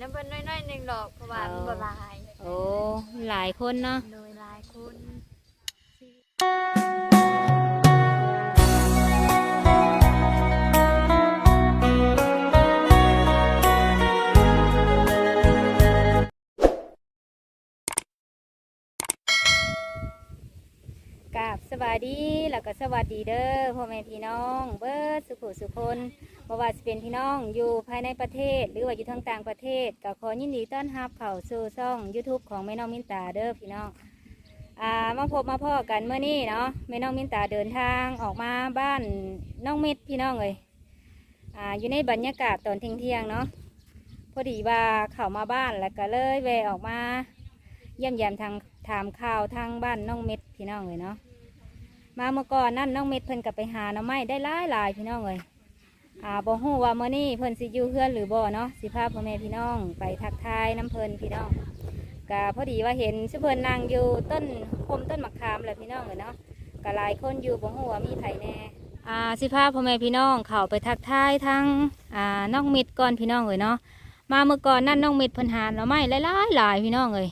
น้ำเพิ่นน้อยๆหนึงดอกเพราะว่ามันบ่หลายโอ้หลายคนเนาะ โดย หลายคนกราบสวัสดีแล้วก็สวัสดีเด้อพ่อแม่พี่น้อง เบิร์ดสุขสุคนบ่ว่าจะเป็นพี่น้องอยู่ภายในประเทศ หรือว่าอยู่ทางต่างประเทศก็ขอยินดีต้อนรับเข้าสู่ช่อง YouTube ของแม่น้องมินตาเด้อพี่น้องอ่ามาพบมาพ่อกันเมื่อนี้เนาะแม่น้องมินตาเดินทางออกมาบ้านน้องเมิตรพี่น้องเลยอ่าอยู่ในบรรยากาศตอนเที่ยงเนาะพอดีว่าเข้ามาบ้านแล้วก็เลยแวะออกมาเยี่ยมยามทางถามข่าวทางบ้านน้องเม็ดพี่น้องเลยเนาะ มาเมื่อก่อนนั่นน้องเม็ดเพิ่นกับไปหาหน่อไม้ได้หลายหลายพี่น้องเลยอ่าบ่ฮู้ว่าเมื้อนี้เพิ่นสิอยู่เฮือนหรือบ่เนาะสิพาพ่อแม่พี่น้องไปทักทายน้ำเพิ่นพี่น้องก็พอดีว่าเห็นซุเพิ่นนั่งอยู่ต้นพมต้นมะขามแหละพี่น้องเลยเนาะก็หลายคนอยู่บ่ฮู้ว่ามีไผแน่อ่าสิพาพ่อแม่พี่น้องเข้าไปทักทายทางอ่าน้องเมิดก่อนพี่น้องเลยเนาะมาเมื่อก่อนนั่นน้องเมิดเพิ่นหาหน่อไม้หลายหลายพี่น้องเลย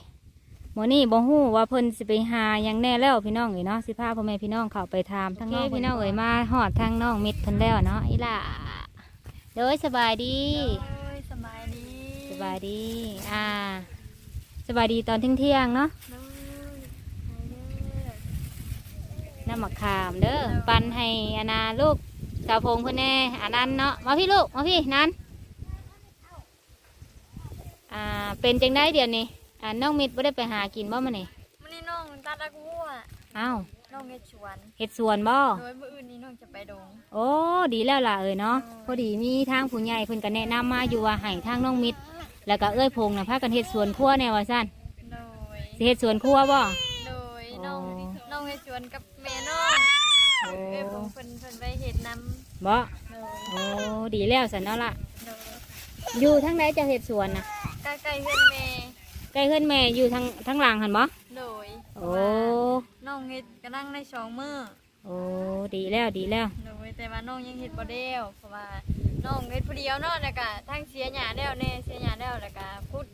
มื่อนี้บ่ฮู้ว่าเพิ่นสิไปหาหยังแน่แล้วพี่น้องเอ้ยเนาะสิพาพ่อแม่พี่น้องเข้าไปถามทั้งน้องพี่น้องเอ้ยมาฮอดทางน้องมิตรเพิ่นแล้วเนาะอีหล่าเด้อสบายดีโอ้ยสบายดีสบายดีอ่าสบายดีตอนเที่ยงๆเนาะโดยไปเด้อน้ำมะขามเด้อปันให้อานาลูกสาวพงเพิ่นแน่อานันเนาะมาพี่ลูกมาพี่นันอ่าเป็นจังได้เดี๋ยวนี้ อ่าน้องมิตรบ่ได้ไปหากินบ่มื้อนี้มื้อนี้น้องตัดตะกั่วอ้าวน้องเฮ็ดสวนเฮ็ดสวนบ่โดยมื้ออื่นนี้น้องจะไปดง โอ้ดีแล้วล่ะเอ้ยเนาะอืมพอดีมีทางผู้ใหญ่เพิ่นก็แนะนำมาอยู่ว่าให้ทางน้องมิตรแล้วก็เอ้ยพงนะพากันเฮ็ดสวนครัวแน่ว่าซั่นโดย สิเฮ็ดสวนครัวบ่ โดยน้องอ๋อ น้องเฮ็ดสวนกับแม่น้องโอ้เอ้ยผมเพิ่นเพิ่นไปเฮ็ดน้ำบ่โดยโอ้ดีแล้วสันเนาะล่ะโดยอยู่ทางใดจะเฮ็ดสวนน่ะใกล้ๆเฮือนแม่ ใกล้เฮือนแม่อยู่ทางทางหลังหั่นบ่โดยโอ้น้องเฮ็ดกำลังในสองมื้อโอ้ดีแล้วดีแล้วโดยแต่ว่าน้องยังเฮ็ดบ่ได้วเพราะว่าน้องเฮ็ดผู้เดียวเนาะแล้วก็ทั้งเสียหญ้าแล้วแน่เสียหญ้าแล้วแล้วก็พุด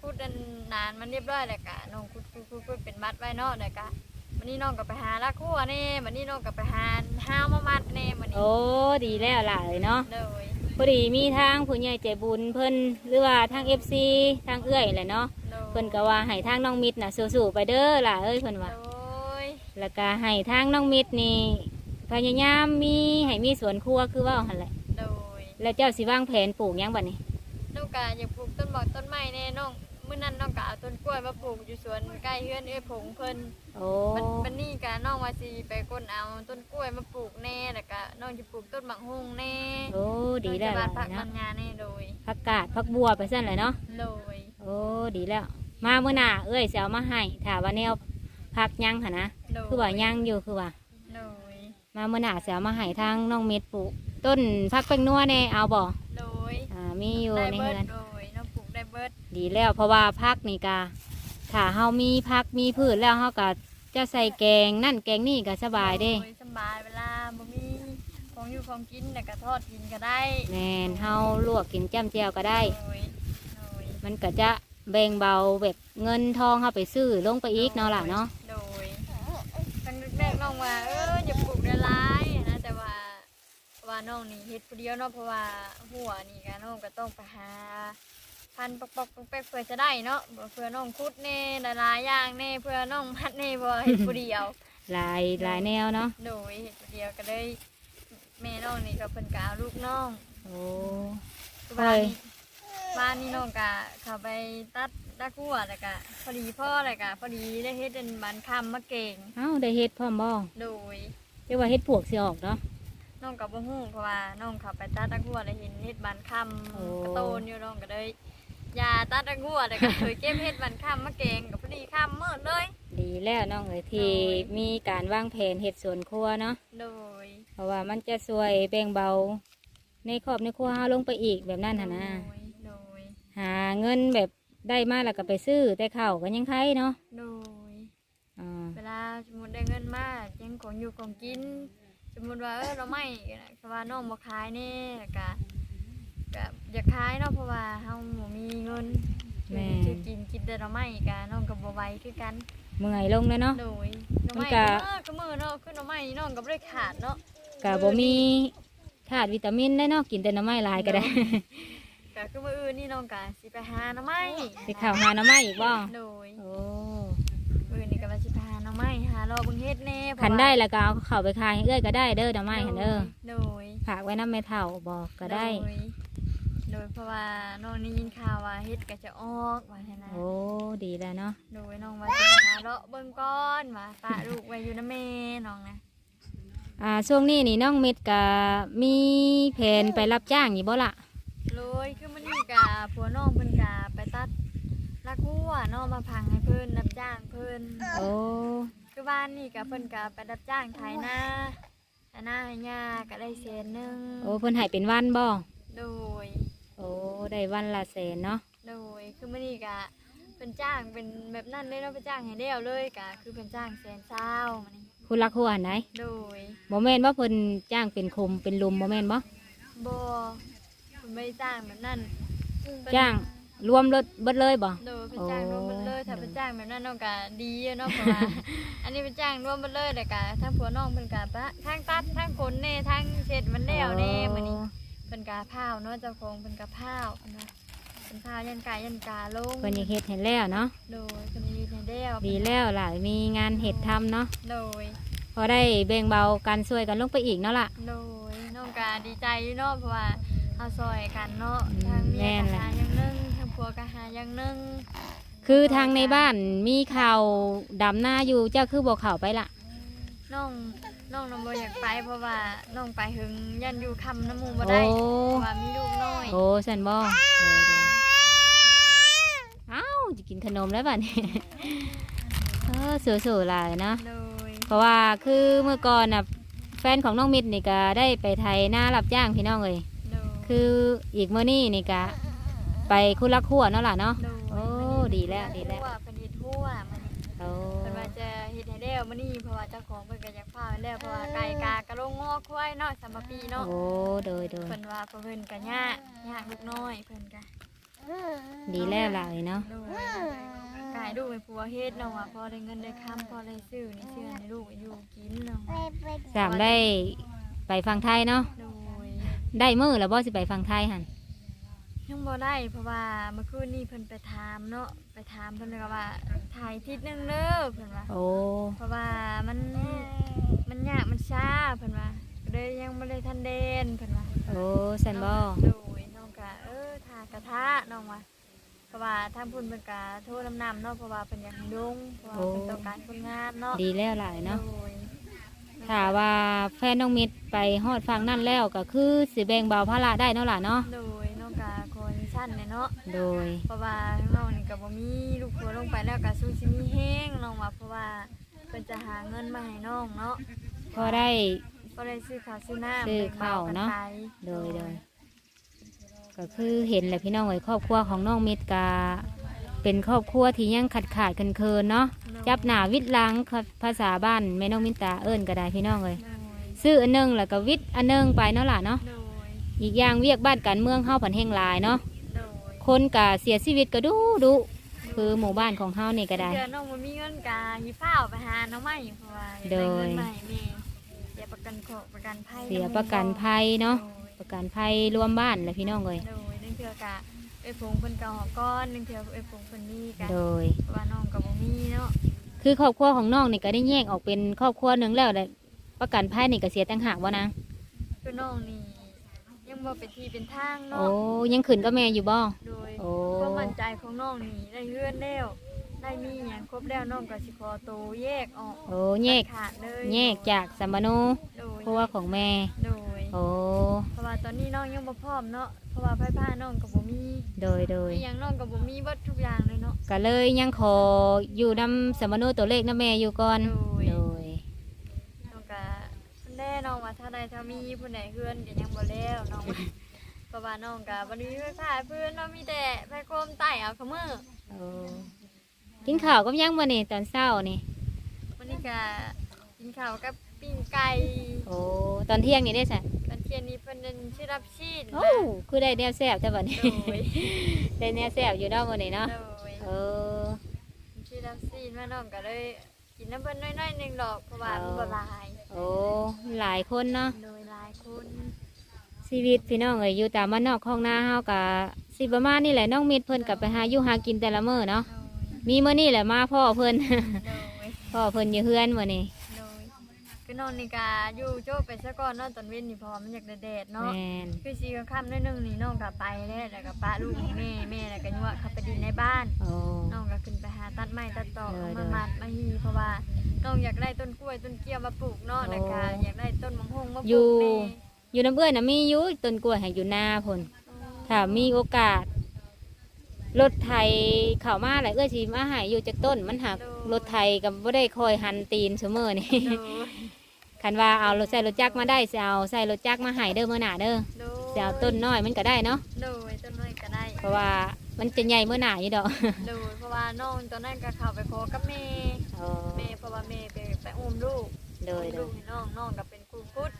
พุดอันนานมันเรียบร้อยแล้วก็น้องคุดคุดคุดคุดเป็นมัดไว้เนาะแล้วก็วันนี้น้องก็ไปหาละครัวแน่วันนี้น้องก็ไปหาห้าวมามัดแน่วันนี้โอ้ดีแล้วล่ะเอ้ยเนาะโดย พอดีมีทางผู้ใหญ่ใจบุญเพิ่นหรือว่าทาง FC ทางเอื้อยแหละเนาะโดยเพิ่นก็ว่าให้ทางน้องมิตรน่ะสู้ๆไปเด้อล่ะเอ้ยเพิ่นว่าโดยแล้วก็ให้ทางน้องมิตรนี่พยายามมีให้มีสวนครัวคือว่าหันแหละ โดยแล้วเจ้าสิวางแผนปลูกหยังบัดนี้น้องก็อยากปลูกต้นบอกต้นไม้แน่น้อง มื้อนั้นน้องก็เอาต้นกล้วยมาปลูกอยู่สวนใกล้เฮือนเอ้ยผงเพิ่นโอ้มันมันนี่กะน้องว่าสิไปก้นเอาต้นกล้วยมาปลูกแน่แล้วก็น้องจะปลูกต้นหมักฮุ่งแน่โอ้ดีแล้วน้องจะล่ะบานผักมัเนาะนงานแน่โดยผักกาดผักบัวไปสั่นเลยเนาะโดยโอ้ดีแล้ว มาเมื่อหน่าเอ้ยสิเอามาให้ถามว่าแนวผักหยังหั่นนะโดยคือว่าหยังอยู่คือว่า โดยมาเมื่อหน่าสิเอามาให้ทางน้องเม็ดปลูกต้นผักแป้งนัวแน่เอาบ่โดยอ่ามีอยู่ได้ในเบิเฮืดอนโดย บิดดีแล้วเพราะว่าผักนี่กาถ้าเฮามีผักมีพืชแล้วเฮาก็จะใส่แกงนั่นแกงนี่ก็สบายเด้โดยสบายเวลาบ่มีของอยู่ของกินแล้วก็ทอดกินก็ได้แม่นเฮาลวกกินจ้ำแจ่วก็ได้โดยโดยมันก็จะแบ่งเบาแบบเงินทองเฮาไปซื้อลงไปอีกเนาะล่ะเนาะโดยตั้งแรกๆน้องว่าเอออย่าปลูกได้หลายนะแต่ว่าว่าน้องนี่เฮ็ดผู้เดียวเนาะเพราะว่าหัวนี่ก็น้องก็ต้องไปหา พันปอกปอกแป๊กๆเพื่อจะได้เนาะเพื่อน้องคุดแน่หลายๆอย่างแน่เพื่อน้องมัดแน่บ่เฮ็ดผู้เดียวหลายหลายแนวเนาะโดยเฮ็ดผู้เดียวก็เลยแม่น้องนี่ก็เพิ่นก็เอาลูกน้องโอ้บ้านเฮ้ยนี้บ้านนี้น้องก็เข้าไปตัดตะกั่วแล้วก็พอดีพ่อแล้วก็พอดีได้เฮ็ดเป็นบานคำมะเก่งเอ้าได้เฮ็ดพร้อมบ่โดยเรียกว่าเฮ็ดปวกสิออกเนาะน้องก็บ่ฮู้เพราะว่าน้องเข้าไปตัดตะกั่วแล้วเห็นเฮ็ดบานคโอ้ำกระโตนอยู่น้องก็เลย ยาตัดตะกั่วแล้วก็เคยเก็บเฮ็ดบานคำมะเก่งก็พอดีคำมืดเลย ดีแล้วน้องเอ้ยที่โอ้ยมีการวางแผนเฮ็ดสวนครัวเนาะโดยเพราะว่ามันจะช่วยแบ่งเบา ในครอบในครัวเฮาลงไปอีกแบบนั้นหั่นนะโดยโดยหาเงินแบบได้มาแล้วก็ไปซื้อแต่ข้าวก็ยังไข่เนาะโดย อ่าเวลาสมมติได้เงินมายังของอยู่ของกิน สมมติว่าเออเราไม่ก็ว่าน้องบ่ขายแน่ก็ ก็อยากขายเนาะเพราะว่าเฮาบ่มีเงินแต่หน่อไม้กะน้องก็บ่ไหวคือกันเมื่อยลงแล้วเนาะ โดยหน่อไม้มันก็ก็มือก็มือเนาะคือหน่อไม้น้องก็บ่ได้ขาดเนาะกะบ่มีธาตุวิตามินได้เนาะกินแต่หน้ำไม้หลายก็ได้ ก็คือมื้ออื่นนี่น้องก็สิไปหาหน่อไม้ไปข่าวหาหน้ำไม้อีกบ่โดยโอ้มื้อนี้ก็ว่าสิไปหาหน่อไม้หารอเบิ่งเฮ็ดแน่เพราะขันว่าได้แล้วก็เอาเข้าไปขายให้เอ้อยก็ได้เด้อหน้ำไม้หันเด้อโดยฝากไว้น้ำแม่เฒ่าบอกก็ได้โดยโด ยเพราะว่าน้องได้ยินข่าวว่าเฮ็ดก็จะออกว่าซั่นนะโอ้ดีแล้วเนาะโดยน้องว่าสิไปหาเลาะเบิ่งก่อนว่าปะลูกไว้อยู่นำแม่น้องนะอ่าช่วงนี้นี่น้องเม็ดก็มีแผนไปรับจ้างอยู่บ่ล่ะโดยคือมันนี่กะผัวน้องเพิ่นกะไปตัดลักวัวเนาะมาพังให้เพิ่นรับจ้างเพิ่นโอ้คือบ้านนี่กะเพิ่นกะไปรับจ้างไถนาไถนาให้ย่าก็ได้แสนหนึงโอ้เพิ่นให้เป็นวันบ่โดยโอ้ ได้วันละแสนเนาะโดยคือมันนี่กะเพิ่นจ้างเป็นแบบนั้นเลยเนาะเพิ่นจ้างให้เดียวเลยกะคือเพิ่นจ้างแสนเศร้ามันนี่คุณรักหัวไหนโดยบ่แม่นว่าเพิ่นจ้างเป็นคมเป็นลุมบ่แม่นบ่บ่เพิ่นไม่ได้จ้างแบบนั้นเพิ่นจ้างรวมรถเบิดเลยบ่ โดยเป็นจ้างรวมหมดเลยโอ้ถ้าเป็นจ้างแบบนั้นน้องก็ดีอะเนาะเพราะว่า อันนี้เป็นจ้างรวมหมดเลยแต่กะทั้งผัวน้องเป็นกะปะทั้งตัดทั้งขนเน่ทั้งเช็ดมันแล้วเน่มื้อนี้เป็น กะพร้าวเนาะเจ้าของเป็นกะพร้าวเพิ่นว่าเป็นพร้าวยันกายยันกาลงเพิ่นอยากเฮ็ดให้แล้วเนาะโดยเพิ่นยืนให้แล้วดีแล้วล่ะมีงานเฮ็ดทำเนาะโดยพอได้แบ่งเบากันช่วยกันลงไปอีกเนาะล่ะโดยน้องกะดีใจอยู่เนาะเพราะว่าเฮาซอยกันเนาะอืมทางเมียแม่นก็แหละหาอย่างหนึงทางผัวก็หาอย่างหนึงคือทางในบ้านมีข่าวดำหน้าอยู่เจ้าคือบ่เข้าไปล่ะน้อง น้องน้องบ่อยากไปเพราะว่าน้องไปหึงยันอยู่คำน้ำหมูบ่โอ้ได้เพราะว่ามีลูกน้อยโอ้สันบ่เออเอ้าจะกินขนมแล้วบัดนี้ เออสู้ๆหลายเนาะโดยเพราะว่าคือเมื่อก่อนน่ะแฟนของน้องมิตรนี่ก็ได้ไปไทยหน้ารับจ้างพี่น้องเลยโดยคืออีกเมื่อนี้นี่ก็ไปคุณลักขัวเนาะล่ะเนาะโดยโอ้ดีแล้วดีแล้วทั่วเป็นเฮ็ดทั่วมัน โอ้ เพิ่นว่าจะเฮ็ดให้แล้ว มื้อนี้เพราะว่าเจ้าของเพิ่นก็อยากพาไปแล้วเพราะว่าไก่กากะลงงอควายเนาะสามปีเนาะโอ้โดยโดยเพิ่นว่าเพิ่นก็ยากยากลูกน้อยเพิ่นก็ดีแล้วล่ะเนาะโดยไก่ลูกให้ผัวเฮ็ดเนาะว่าพอได้เงินได้คำพอได้ซื้อนี่ซื้อให้ลูกอยู่กินเนาะสามได้ไปฟังไทยเนาะโดยได้มือแล้วบ่สิไปฟังไทยหันยังบ่ได้เพราะว่าเมื่อคืนนี้เพิ่นไปถามเนาะ ไปถามเพิ่นก็ว่าถ่ายทิศนึงเด้อเพิ่นว่าโอ้เพราะว่ามันมันยากมันช้าเพิ่นว่าก็เลยยังบ่ได้ทันเดนเพิ่นว่าโอ้สันบ่โดยน้องก็เออทากระทะน้องว่าเพราะว่าทางพุ่นเพิ่นก็โทรนำนำเนาะเพราะว่าเพิ่นอยากให้ลงเพราะว่าเพิ่นต้องการคนงานเนาะดีแล้วล่ะเนาะโดยถ้าว่าแฟนน้องมิตรไปฮอดฟังนั่นแล้วก็คือสิแบ่งเบาภาระได้เนาะล่ะเนาะโดยน้องก็คนชั้นเนี่ยเนาะโดยเพราะว่าน้องนี่ก็บ่ แล้วก็สู้สิมีแห้งน้องว่าเพราะว่าเพิ่นจะหาเงินมาให้น้องเนาะพอได้ ก็เลยซื้อข้าวซื้อน้ำซื้อแบ่งบข้าวกัเนาะ ไปโดยโดยก็คือเห็นแหละพี่น้องไอ้ยครอบครัวของน้องมิตรกา เป็นครอบครัวที่ยังขาดขาดเคินเคินๆเนาะจับหนาวิดหลังภาษาบ้านแม่น้องมิตราเอิ้นก็ได้พี่น้องเลยโดยซื้ออันหนึงแล้วก็วิดอันหนึงไปเนาะล่ะเนาะโดยอีกอย่างเวียกบ้านการเมืองเฮาผันแห่งหลายเนาะโดย คนกะเสียชีวิตก็ดูดู คือหมู่บ้านของเฮานี่ก็ได้ เดือนน้องบ่มีเงินกาหิฟ้าวไปหาน้องใหม่เพราะว่าอยากได้เงินโดยใหม่แม่เสียประกันโคประกันภัยเสียประกันภัยเนาะโดยประกันภัยรวมบ้านแหละพี่น้องเลยโดยนึงเทื่อกะไอ้ผงเพิ่นก็หอก้อนนึงเทื่อไอ้ผงเพิ่นมีกะโดยเพราะว่าน้องก็บ่มีเนาะคือครอบครัวของน้องนี่ก็ได้แยกออกเป็นครอบครัวหนึ่งแล้วแหละประกันภัยนี่ก็เสียต่างหากวะนะคือน้องนี่ ยังบ่เป็นที่เป็นทางโอ้เนาะยังขึ้นก็แม่อยู่บ่ โดยโอ้ ความมั่นใจของน้องนี่ได้เฮือนแล้วได้มีหยังครบแล้วน้องก็สิขอโตวแยกออกโอ้แยกขาดเลยแยกจากสัมบโนโดยครัวของแม่ โดยโอ้เพราะว่าตอนนี้น้องยังบ่พร้อมเนาะเพราะว่าไผพาน้องก็บ่มีโดยโดยมีหยังน้องก็บ่มีเบิดทุกอย่างเลยเนาะก็เลยยังขออยู่นำสัมบโนตัวเลขนะแม่อยู่ก่อน โดย โดย น้องก็แน่น้อง ว่าถ้าใดถ้ามีผู้ใดเฮือนก็ยังบ่แล้วน้องว่าเพราะว่าน้องก็บ่ได้มีไฟฟ้าเพื่อนเนาะมีแต่ไฟโคมใต้เอาขมือโอ้กินข้าวกับยังบ่นี่ตอนเช้านี่วันนี้ก็กินข้าวกับปิ้งไก่โอ้ตอนเที่ยงนี่ได้สันตอนเที่ยงนี้เพิ่นเดินชื่อรับชีนโอ้คือได้แนวแซ่บแต่บัดนี้โดยได้แนวแซ่บอยู่เนาะมื้อนี้เนาะโดยเออซื้อน้ำซีนมาน้องก็เลยกินน้ำเพิ่นน้อยๆหนึงดอกเพราะว่ามันบ่หลายโอ้หลายคนเนาะโดยหลายคนชีวิตพี่น้องเอ้ยอยู่ตามบ้านนอกของนาเฮากะสิประมาณนี่แหละน้องมิดเพิ่นกับไปหาอยู่หากินแต่ละมื้อเนาะโดยมีมื้อนี่แหละมาพ่อเพิ่น โดยพ่อเพิ่นอยู่เฮือนมื้อนี้โดยคือน้องนี่กาอยู่โจ้ไปซะก่อนเนาะตอนเว้นนี่เพอมันอยากแดดๆเนาะแม่นคือสีค่ำๆนิดนึงนี่น้องก็ไปแล้วแล้วก็ป้าลูกให้แม่แม่แล้วก็ยั่วเข้าไปดินในบ้าน โอ้ น้องก็ขึ้นไปหาตัดไม้ตัดตอกเออเอามามัดมาฮีเพราะว่า น้องอยากได้ต้นกล้วยต้นเกี้ยวมาปลูกเนาะโอ้แล้วก็อยากได้ต้นมะฮงมาปอยู่ลูกแม่อยู่น้ำเอื้อยน่ะมีอยู่ต้นกล้วยให้อยู่นาพุ่นถ้ามีโอกาส รถไถเข้ามาแหละเอื้อยสิมาให้อยู่จักต้นมันหักรถไถก็บ่ได้คอยหันตีนซุมื้อนี่ โดยคันว่าเอารถใส่รถจักรมาได้สิเอาใส่รถจักรมาให้เด้อมื้อหน้าเด้อโดยสิเอาต้นน้อยมันก็ได้เนาะโดยต้นน้อยก็ได้เพราะว่า มันจะใหญ่เมื่อหน้าอยู่ดอกโดยเพราะว่าน้องตอนนั้นก็เข้าไปขอกับแม่แม่เพราะว่าแม่ไปไปอุ้มลูกโดยอุ้มโดลูยกให้น้องน้องก็เป็นครูพุทธ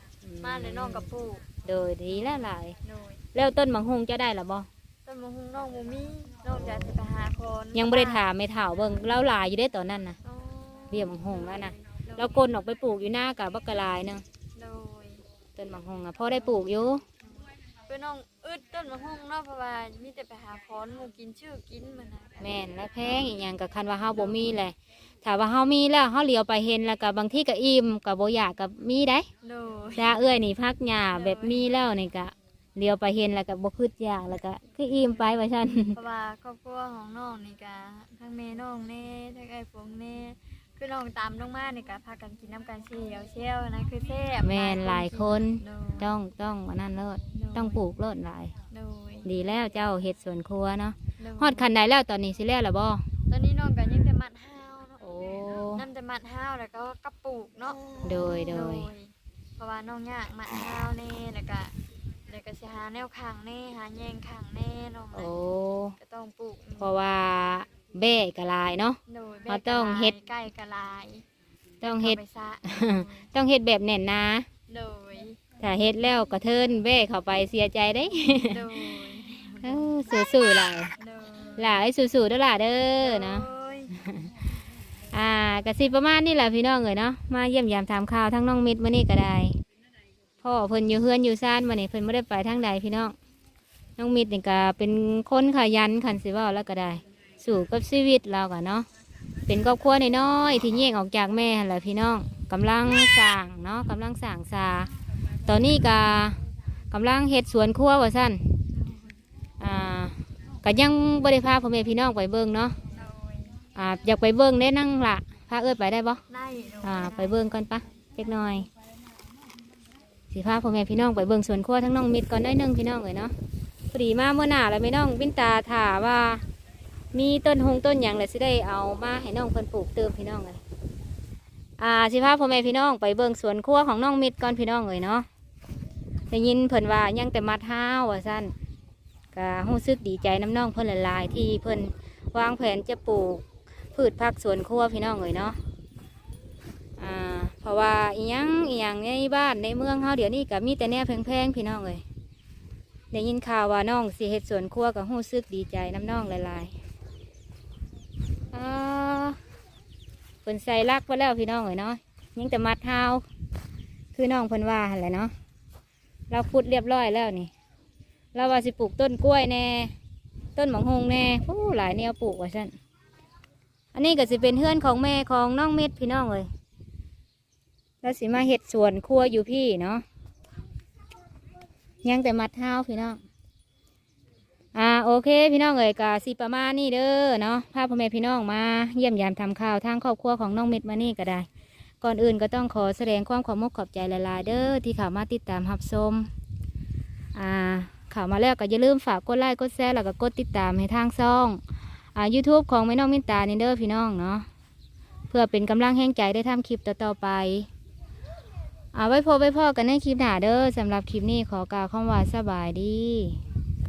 มาเลยน้องกับปู่โดยดีแล้วหลาย โดยแล้วต้นมังฮงจะได้หรือบ่ต้นมะฮงน้องบ่มีน้องจะสิไปหาคนยังไม่ได้ถามไม่ถามเบิ่งเล่าหลายอยู่ได้ตอนนั้นนะ อ๋อเบี้ยมังฮงแล้วนะโดยเรากลนออกไปปลูกอยู่หน้ากับบักกะลายหนึงโดย ต้นมังฮงอะพอได้ปลูกอยู่ เพื่อนน้องอึดต้นมะฮงเนาะเพราะว่ามีแต่ไปหาคอนหมูกินชื่อกินมันนะแม่นและแพงอีกอย่างกับคันว่าเฮาบ่มีแหละถ้าว่าเฮามีแล้วเฮาเหลียวไปเห็นแล้วก็บางที่ก็อิ่มก็บ่อยากก็มีได้โดยจ้าเอ้ยนี่พักหญ้าแบบมีแล้วนี่ก็เหลียวไปเห็นแล้วก็บ่คืดอยากแล้วก็คืออิ่มไปว่าซั่นเพราะว่าครอบครัวของน้องนี่กะทั้งแม่น้องแน่ทั้งไอ้ฟงแน่ คือน้องตามลงมานี่กะพากันกินน้ำกันเชียวเชียวนะคือแซ่บแม่นหลายคนโดยต้องต้องอันนั้นเลิศต้องปลูกเลิศหลาย โดยดีแล้วเจ้าเฮ็ดสวนครัวเนาะโดยฮอดคันใดแล้วตอนนี้สิแล้วล่ะบ่ตอนนี้น้องก็ยังแต่มัดห้าวเนาะโอ้น้ำแต่มัดห้าวแล้วก็กระปุกเนาะ โดยโดยเพราะว่าน้องยากมัดห้าวแน่แล้วก็แล้วก็สิหาแนวขังแน่หาแยงขังแน่น้องโอ้ก็ต้องปลูกเพราะว่า แบ่กะลายเนาะ โดยเราต้องเฮ็ดใกล้กะลายต้องเฮ็ดข้าไปซะ ต้องเฮ็ดแบบแน่นหนาโดย ถ้าเฮ็ดแล้วก็เทินแบ่เข้าไปเสียใจเด้ โดย เออสู้ๆหลายโดยหลายสู้ๆเด้อล่ะเด้อเนาะ โดยอ่ากะสิประมาณนี้แหละพี่น้องเอ้ยเนาะมาเยี่ยมยามถามข่าวทั้งน้องมิตรมื้อนี้ก็ได้พ่อเพิ่นอยู่เฮือนอยู่ซ่านมื้อนี้เพิ่นบ่ได้ไปทางใดพี่น้องน้องมิตรนี่ก็เป็นคนขยันคันสิเว้าแล้วก็ได้ สู่กับชีวิตเราก็เนาะเป็นครอบครัวน้อยๆที่แยกออกจากแม่หั่นแหละพี่น้องกำลังสร้างเนาะกำลังสร้างซาตอนนี้ก็กำลังเฮ็ดสวนครัวว่าซั่นอ่าก็ยังบ่ได้พาพ่อแม่พี่น้องไปเบิ่งเนาะโดยอ่าอยากไปเบิ่งได้นั่งละพาเอิดไปได้บ่ได้โดยอ่าไปเบิ่งก่อนปะเล็กน้อยสิพาพ่อแม่พี่น้องไปเบิ่งสวนครัวทั้งน้องมิดก่อนได้อยหนึงพี่น้องเลยเนาะพอดีมาเมื่อหน้าแล้วไม่น้องวินตาถาว่า มีต้นหงต้นหยังเลยสิได้เอามาให้น้องเพิ่นปลูกเติมพี่น้องเลยอ่าสิพาพ่อแม่พี่น้องไปเบิ่งสวนครัวของน้องมิดก่อนพี่น้องเลยเนาะได้ยินเพิ่นว่ายังแต่มัดห้าวว่าสั้นก็รู้สึกดีใจน้ำน้องเพิ่นละลายที่เพิ่นวางแผนจะปลูกพืชผักสวนครัวพี่น้องเลยเนาะอ่าเพราะว่าอีหยังอีหยังในบ้านในเมืองเฮาเดี๋ยวนี้ก็มีแต่แนวแพงๆพี่น้องเลยได้ยินข่าวว่าน้องสิเฮ็ดสวนครัวก็รู้สึกดีใจน้ำน้องหลาย อ่าเพิ่นใส่ลักไปแล้วพี่น้องเลยเนาะยังแต่มัดเท้าคือน้องเพิ่นว่าหั่นแหละเนาะเราขุดเรียบร้อยแล้วนี่ เราว่าสิปลูกต้นกล้วยแน่ ต้นหมองหงแน่โอ้หลายแนวปลูกว่าซั่นอันนี้ก็จะเป็นเพื่อนของแม่ของน้องเม็ดพี่น้องเลยแล้วสิมาเห็ดสวนครัวอยู่พี่เนาะยังแต่มัดเท้าพี่น้อง อ่าโอเคพี่น้องเอ๋ยกาสิประมาณนี้เด้อเนาะพาพ่อแม่พี่น้องมาเยี่ยมยามทำข่าวทางครอบครัวของน้องเม็ดมานี่ก็ได้ ก่อนอื่นก็ต้องขอแสดงความขอบมกขอบใจหลายๆเด้อที่เข้ามาติดตามรับชมอ่าเข้ามาแล้วก็อย่าลืมฝากกดไลค์กดแชร์แล้วก็กดติดตามให้ทางช่องอ่า YouTube ของแม่น้องมินตานี่เด้อพี่น้องเนาะเพื่อเป็นกำลังแห่งใจได้ทำคลิปต่อๆไปอ่าไว้พบไว้พ่อกันในคลิปหน้าเด้อสำหรับคลิปนี้ขอกล่าวคำว่าสบายดี